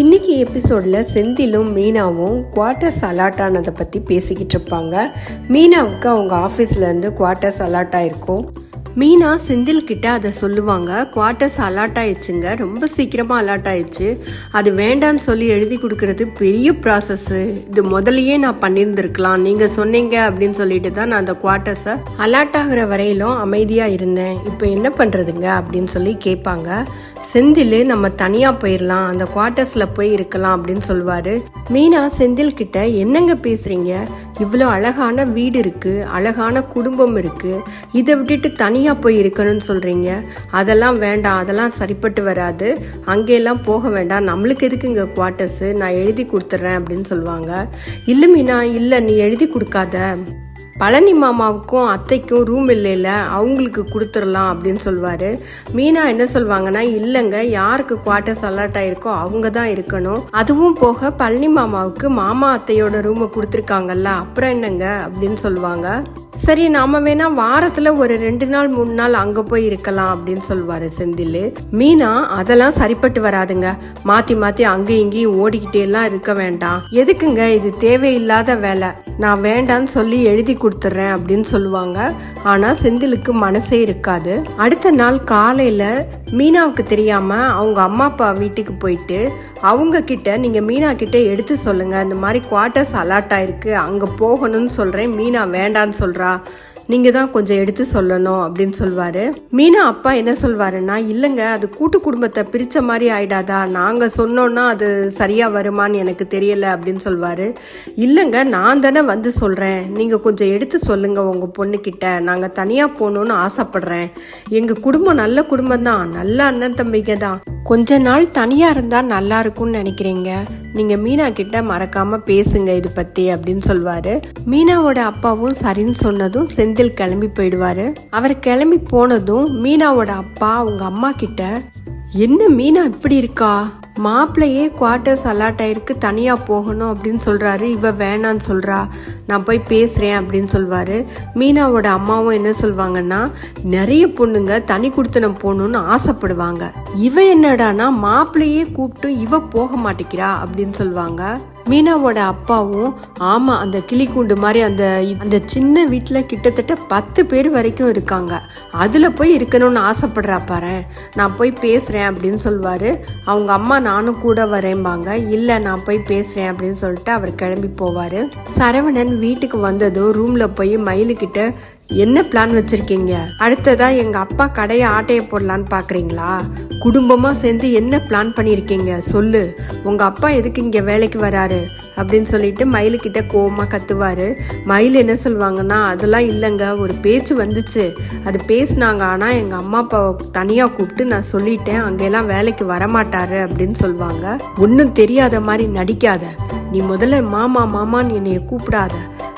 இன்னைக்கு எபிசோடில் செந்திலும் மீனாவும் குவார்ட்டர்ஸ் அலாட் ஆனதை பற்றி பேசிக்கிட்டு இருப்பாங்க. மீனாவுக்கு அவங்க ஆஃபீஸ்லேருந்து குவார்ட்டர்ஸ் அலாட் ஆயிருக்கும். மீனா செந்தில் கிட்ட அதை சொல்லுவாங்க. குவார்ட்டர்ஸ் அலாட் ஆயிடுச்சுங்க. ரொம்ப சீக்கிரமாக அலாட் ஆயிடுச்சு. அது வேண்டான்னு சொல்லி எழுதி கொடுக்கறது பெரிய ப்ராசஸ்ஸு இது முதலையே நான் பண்ணியிருந்திருக்கலாம். நீங்கள் சொன்னீங்க அப்படின்னு சொல்லிட்டு தான் நான் அந்த குவார்ட்டர்ஸை அலாட் ஆகிற வரையிலும் அமைதியாக இருந்தேன். இப்போ என்ன பண்ணுறதுங்க அப்படின்னு சொல்லி கேட்பாங்க. செந்தில் நம்ம தனியாக போயிடலாம் அந்த குவார்ட்டர்ஸில் போய் இருக்கலாம் அப்படின்னு சொல்லுவார் மீனா செந்தில் கிட்ட என்னங்க பேசுகிறீங்க இவ்வளோ அழகான வீடு இருக்குது அழகான குடும்பம் இருக்குது இதை விட்டுட்டு தனியாக போய் இருக்கணும்னு சொல்கிறீங்க அதெல்லாம் வேண்டாம் அதெல்லாம் சரிப்பட்டு வராது. அங்கேயெல்லாம் போக வேண்டாம். நம்மளுக்கு எதுக்கு இங்கே குவார்ட்டர்ஸு நான் எழுதி கொடுத்துட்றேன் அப்படின்னு சொல்லுவாங்க இல்லை மீனா இல்லை நீ எழுதி கொடுக்காத. பழனி மாமாவுக்கும் அத்தைக்கும் ரூம் இல்லைல்ல அவங்களுக்கு கொடுத்துடலாம் அப்படின்னு சொல்லுவார் மீனா என்ன சொல்லுவாங்கன்னா இல்லைங்க யாருக்கு குவார்ட்டர்ஸ் அலாட் ஆயிருக்கோ அவங்க தான் இருக்கணும். அதுவும் போக பழனி மாமாவுக்கு மாமா அத்தையோட ரூமை கொடுத்துருக்காங்கல்ல அப்புறம் என்னங்க அப்படின்னு சொல்லுவாங்க சரி நாம வேணா வாரத்துல ஒரு ரெண்டு நாள் மூணு நாள் அங்க போய் இருக்கலாம் அப்படின்னு சொல்லுவாரு செந்தில். மீனா அதெல்லாம் சரிப்பட்டு வராதுங்க. மாத்தி மாத்தி அங்கேயும் இங்கேயும் ஓடிக்கிட்டே எல்லாம் இருக்க வேண்டாம். எதுக்குங்க இது தேவையில்லாத வேலை? நான் வேண்டான்னு சொல்லி எழுதி கொடுத்துட்றேன் அப்படின்னு சொல்லுவாங்க. ஆனா செந்திலுக்கு மனசே இருக்காது. அடுத்த நாள் காலையில மீனாவுக்கு தெரியாமல் அவங்க அம்மா அப்பா வீட்டுக்கு போயிட்டு அவங்க கிட்ட நீங்கள் மீனா கிட்ட எடுத்து சொல்லுங்கள் இந்த மாதிரி குவார்ட்டர்ஸ் அலாட் ஆயிருக்கு. அங்கே போகணும்னு சொல்கிறேன் மீனா வேண்டான்னு சொல்கிறா நீங்கள் தான் கொஞ்சம் எடுத்து சொல்லணும் அப்படின்னு சொல்லுவார் மீனா அப்பா என்ன சொல்வாருன்னா இல்லைங்க அது கூட்டு குடும்பத்தை பிரித்த மாதிரி ஆயிடாதா? நாங்கள் சொன்னோன்னா அது சரியாக வருமான்னு எனக்கு தெரியலை அப்படின்னு சொல்வார். இல்லைங்க நான் தானே வந்து சொல்கிறேன் நீங்கள் கொஞ்சம் எடுத்து சொல்லுங்கள் உங்கள் பொண்ணுக்கிட்ட நாங்கள் தனியாக போகணுன்னு ஆசைப்படுறேன். எங்கள் குடும்பம் நல்ல குடும்பம் தான். நல்ல அண்ணன் தம்பிங்க தான். கொஞ்ச நாள் தனியாக இருந்தால் நல்லா இருக்கும்னு நினைக்கிறீங்க. நீங்க மீனா கிட்ட மறக்காம பேசுங்க இது பத்தி அப்படின்னு சொல்வாரு. மீனாவோட அப்பாவும் சரின்னு சொன்னதும் செந்தில் கிளம்பி போயிடுவாரு. அவர் கிளம்பி போனதும் மீனாவோட அப்பா அவங்க அம்மா கிட்ட என்ன மீனா இப்படி இருக்கா? மாப்பிள்ளையே குவார்ட்டர்ஸ் அலாட் ஆயிருக்கு தனியாக போகணும் அப்படின்னு சொல்கிறாரு இவ வேணான்னு சொல்கிறா நான் போய் பேசுகிறேன் அப்படின்னு சொல்வார். மீனாவோட அம்மாவும் என்ன சொல்வாங்கன்னா நிறைய பொண்ணுங்க தனி கொடுத்தனம் போகணுன்னு ஆசைப்படுவாங்க. இவ என்னடானா மாப்பிள்ளையே கூப்பிட்டு இவ போக மாட்டேங்கிறா அப்படின்னு சொல்லுவாங்க மீனாவோட அப்பாவும் ஆமாம் அந்த கிளிக்கூண்டு மாதிரி அந்த அந்த சின்ன வீட்டில் கிட்டத்தட்ட பத்து பேர் வரைக்கும் இருக்காங்க. அதில் போய் இருக்கணும்னு ஆசைப்படுறா பாரு நான் போய் பேசுகிறேன் அப்படின்னு சொல்லுவார் அவங்க அம்மா நானும் கூட வரேம்பாங்க. இல்லை நான் போய் பேசுகிறேன் அப்படின்னு சொல்லிட்டு அவர் கிளம்பி போவார். சரவணன் வீட்டுக்கு வந்ததும் ரூமில் போய் மயிலுக்கிட்ட என்ன பிளான் வச்சிருக்கீங்க? அடுத்ததா எங்க அப்பா கடையை ஆட்டைய போடலான்னு பாக்குறீங்களா? குடும்பமா சேர்ந்து என்ன பிளான் பண்ணிருக்கீங்க? சொல்லு. உங்க அப்பா எதுக்கு இங்க வேலைக்கு வராரு? அப்படின்னு சொல்லிட்டு மயிலுக்கிட்ட கோவமா கத்துவாரு. மயில் என்ன சொல்லுவாங்கன்னா அதெல்லாம் இல்லைங்க. ஒரு பேச்சு வந்துச்சு. அது பேசுனாங்க. ஆனா எங்க அம்மா அப்பாவை தனியா கூப்பிட்டு நான் சொல்லிட்டேன். அங்கெல்லாம் வேலைக்கு வரமாட்டாரு. அப்படின்னு சொல்லுவாங்க. ஒன்றும் தெரியாத மாதிரி நடிக்காத. நீ முதல்ல மாமா மாமான்னு என்னைய கூப்பிடாத.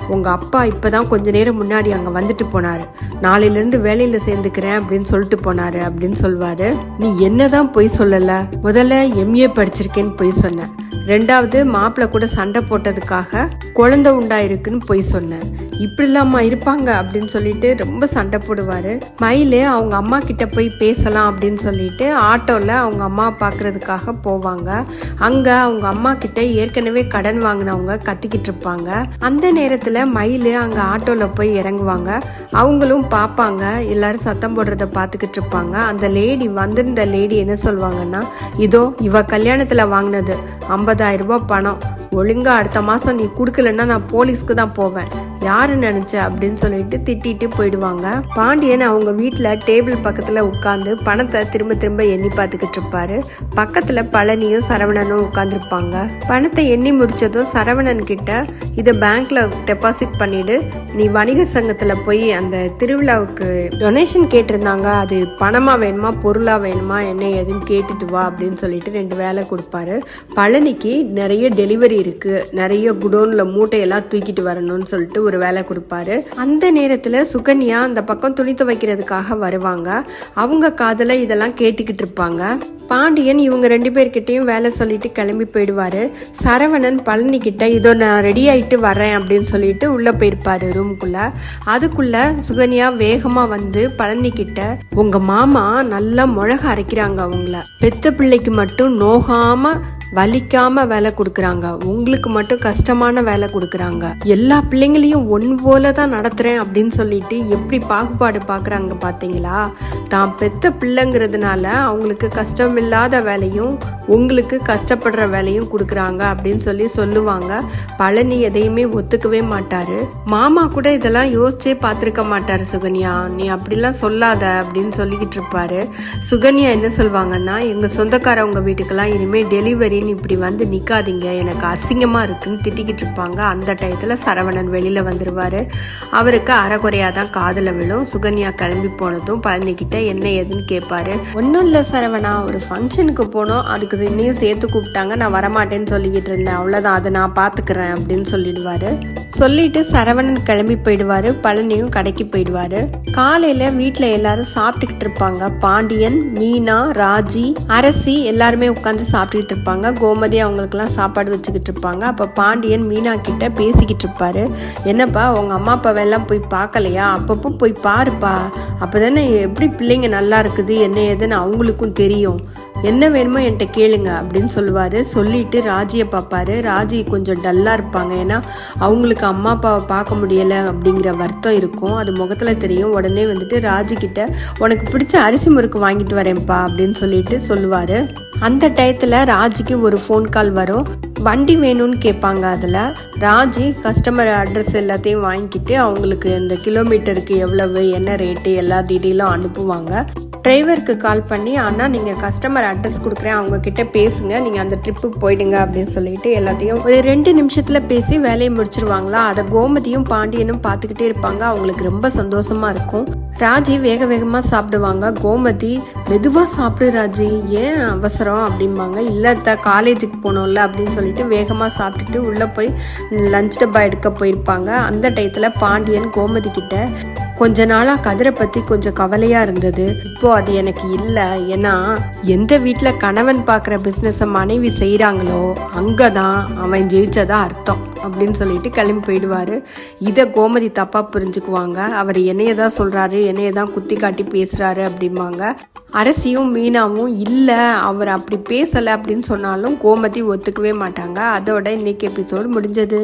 உங்க அப்பா இப்பதான் கொஞ்ச நேரம் முன்னாடி அங்க வந்துட்டு போனாரு. நாளையில இருந்து வேலையில சேர்ந்துக்கிறேன் அப்படின்னு சொல்லிட்டு போனாரு அப்படின்னு சொல்வார். நீ என்னதான் பொய் சொல்லல? முதல்ல எம்ஏ படிச்சிருக்கேன்னு பொய் சொன்னேன் ரெண்டாவது மாப்பிள்ளை கூட சண்டை போட்டதுக்காக குழந்தை உண்டாயிருக்குன்னு பொய் சொன்னேன் இப்படி இருப்பாங்க அப்படின்னு சொல்லிட்டு ரொம்ப சண்டை போடுவாரு. மயிலு அவங்க அம்மா கிட்ட போய் பேசலாம் அப்படின்னு சொல்லிட்டு ஆட்டோவில் அவங்க அம்மா பார்க்கறதுக்காக போவாங்க. அங்க அவங்க அம்மா கிட்ட ஏற்கனவே கடன் வாங்கினவங்க கத்திக்கிட்டு இருப்பாங்க. அந்த நேரத்தில் மயில் அங்க ஆட்டோவில் போய் இறங்குவாங்க. அவங்களும் பார்ப்பாங்க எல்லாரும் சத்தம் போடுறத பார்த்துக்கிட்டு இருப்பாங்க. அந்த லேடி வந்திருந்த லேடி என்ன சொல்லுவாங்கன்னா இதோ இவ கல்யாணத்தில் வாங்கினது ஐம்பது ஐம்பதாயிரம் ரூபாய் பணம். ஒழுங்கா அடுத்த மாதம் நீ கொடுக்கலன்னா நான் போலீஸ்க்கு தான் போவேன். யாரு நினைச்ச அப்படின்னு சொல்லிட்டு திட்டிட்டு போயிடுவாங்க. பாண்டியன் அவங்க வீட்டில் டேபிள் பக்கத்தில் உட்காந்து பணத்தை திரும்ப திரும்ப எண்ணி பார்த்துக்கிட்டு இருப்பாரு. பக்கத்தில் பழனியும் சரவணனும் உட்காந்துருப்பாங்க பணத்தை எண்ணி முடிச்சதும் சரவணன் கிட்ட இதை பேங்க்ல டெபாசிட் பண்ணிடு. நீ வணிக சங்கத்தில் போய் அந்த திருவிழாவுக்கு டொனேஷன் கேட்டிருந்தாங்க. அது பணமா வேணுமா பொருளா வேணுமா என்ன ஏதுன்னு கேட்டுட்டு வா அப்படின்னு சொல்லிட்டு ரெண்டு வேலை கொடுப்பாரு. பழனிக்கு நிறைய டெலிவரி இருக்கு. நிறைய குடோன்ல மூட்டையெல்லாம் தூக்கிட்டு வரணும்னு சொல்லிட்டு ஒரு வேலை கொடுப்பாரு. அந்த நேரத்துல சுகன்யா அந்த பக்கம் துணி துவைக்கிறதுக்காக வருவாங்க. அவங்க காதுல இதெல்லாம் கேட்டுக்கிட்டு இருப்பாங்க. பாண்டியன் இவங்க ரெண்டு பேர்கிட்டையும் வேலை சொல்லிட்டு கிளம்பி போயிடுவாரு. சரவணன் பழனி கிட்ட இதோ நான் ரெடி ஆயிட்டு வரேன் அப்படின்னு சொல்லிட்டு உள்ள போயிருப்பாரு ரூமுக்குள்ள அதுக்குள்ள சுகன்யா வேகமா வந்து பழனி கிட்ட உங்க மாமா நல்லா மிளகு அரைக்கிறாங்க அவங்கள. பெத்த பிள்ளைக்கு மட்டும் நோகாம வலிக்காம வேலை கொடுக்குறாங்க. உங்களுக்கு மட்டும் கஷ்டமான வேலை கொடுக்குறாங்க. எல்லா பிள்ளைங்களையும் ஒன் போல தான் நடத்துறேன் அப்படின்னு சொல்லிட்டு எப்படி பாகுபாடு பார்க்குறாங்க பார்த்தீங்களா தான் பெத்த பிள்ளைங்கிறதுனால அவங்களுக்கு கஷ்டம் இல்லாத வேலையும் உங்களுக்கு கஷ்டப்படுற வேலையும் கொடுக்குறாங்க அப்படின்னு சொல்லி சொல்லுவாங்க. பழனி எதையுமே ஒத்துக்கவே மாட்டாரு. மாமா கூட இதெல்லாம் யோசிச்சே பார்த்துருக்க மாட்டாரு சுகன்யா. நீ அப்படிலாம் சொல்லாத அப்படின்னு சொல்லிக்கிட்டு இருப்பாரு. சுகன்யா என்ன சொல்லுவாங்கன்னா எங்கள் சொந்தக்காரவங்க வீட்டுக்கெல்லாம் இனிமேல் அப்படின்னு இப்படி வந்து நிற்காதீங்க எனக்கு அசிங்கமாக இருக்குன்னு திட்டிக்கிட்டு இருப்பாங்க. அந்த டயத்தில் சரவணன் வெளியில் வந்துடுவார் அவருக்கு அறகுறையாக தான் காதில் விழும். சுகன்யா கிளம்பி போனதும் பழனிக்கிட்ட என்ன ஏதுன்னு கேட்பாரு ஒன்றும் இல்லை சரவணா. ஒரு ஃபங்க்ஷனுக்கு போனோம். அதுக்கு இன்னையும் சேர்த்து கூப்பிட்டாங்க. நான் வரமாட்டேன்னு சொல்லிக்கிட்டு இருந்தேன். அவ்வளோதான் அதை நான் பார்த்துக்கிறேன் அப்படின்னு சொல்லிடுவாரு. சொல்லிட்டு சரவணன் கிளம்பி போயிடுவாரு. பழனியும் கடைக்கு போயிடுவாரு. காலையில வீட்டில் எல்லாரும் சாப்பிட்டுக்கிட்டு இருப்பாங்க. பாண்டியன் மீனா ராஜி அரசி எல்லாருமே உட்காந்து சாப்பிட்டுக்கிட்டு இருப்பாங்க. கோமதி அவங்களுக்கெல்லாம் சாப்பாடு வச்சுக்கிட்டு இருப்பாங்க. அப்போ பாண்டியன் மீனா கிட்ட பேசிக்கிட்டு இருப்பாரு. என்னப்பா உங்கள் அம்மா அப்பாவெல்லாம் போய் பார்க்கலையா? அப்பப்போ போய் பாருப்பா. அப்போதானே எப்படி பிள்ளைங்க நல்லா இருக்குது? என்ன ஏதுன்னு அவங்களுக்கும் தெரியும். என்ன வேணுமோ என்கிட்ட கேளுங்க அப்படின்னு சொல்லுவார். சொல்லிட்டு ராஜியை பார்ப்பாரு. ராஜி கொஞ்சம் டல்லாக இருப்பாங்க. ஏன்னா அவங்களுக்கு அம்மா அப்பாவை பார்க்க முடியலை அப்படிங்கிற வருத்தம் இருக்கும். அது முகத்தில் தெரியும். உடனே வந்துட்டு ராஜி கிட்ட உனக்கு பிடிச்ச அரிசி முறுக்கு வாங்கிட்டு வரேன்ப்பா அப்படின்னு சொல்லிட்டு சொல்லுவார். அந்த டயத்தில் ராஜிக்கு ஒரு ஃபோன் கால் வரும். வண்டி வேணும்னு கேட்பாங்க அதில். ராஜி கஸ்டமர் அட்ரஸ் எல்லாத்தையும் வாங்கிக்கிட்டு அவங்களுக்கு இந்த கிலோமீட்டருக்கு எவ்வளவு என்ன ரேட்டு எல்லா டீட்டெயிலும் அனுப்புவாங்க. டிரைவருக்கு கால் பண்ணி அண்ணா நீங்கள் கஸ்டமர் அட்ரஸ் கொடுக்குறேன். அவங்க கிட்ட பேசுங்க. நீங்கள் அந்த ட்ரிப்புக்கு போயிடுங்க அப்படின்னு சொல்லிட்டு எல்லாத்தையும் ஒரு ரெண்டு நிமிஷத்தில் பேசி வேலையை முடிச்சிருவாங்களா? அதை கோமதியும் பாண்டியனும் பார்த்துக்கிட்டே இருப்பாங்க. அவங்களுக்கு ரொம்ப சந்தோஷமாக இருக்கும். ராஜி வேக வேகமாக சாப்பிடுவாங்க. கோமதி மெதுவாக சாப்பிடு ராஜி. ஏன் அவசரம்? அப்படிம்பாங்க. இல்லை த காலேஜுக்கு போனோம்ல அப்படின்னு சொல்லிட்டு வேகமாக சாப்பிட்டுட்டு உள்ளே போய் லஞ்ச் டப்பா எடுக்க போயிருப்பாங்க. அந்த டயத்தில் பாண்டியன் கோமதி கிட்ட கொஞ்ச நாளா கதிரை பத்தி கொஞ்சம் கவலையா இருந்தது. இப்போ அது எனக்கு இல்லை. ஏன்னா எந்த வீட்டில் கணவன் பார்க்குற பிஸ்னஸை மனைவி செய்கிறாங்களோ அங்கே தான் அவன் ஜெயிச்சதா அர்த்தம் அப்படின்னு சொல்லிட்டு கிளம்பி போயிடுவாரு. இதை கோமதி தப்பா புரிஞ்சுக்குவாங்க. அவர் என்னைய தான் சொல்றாரு என்னைய தான் குத்தி காட்டி பேசுறாரு அப்படிம்பாங்க. அரசியும் மீனாவும் இல்லை அவர் அப்படி பேசலை அப்படின்னு சொன்னாலும் கோமதி ஒத்துக்கவே மாட்டாங்க. அதோட இன்னைக்கு எபிசோடு முடிஞ்சது.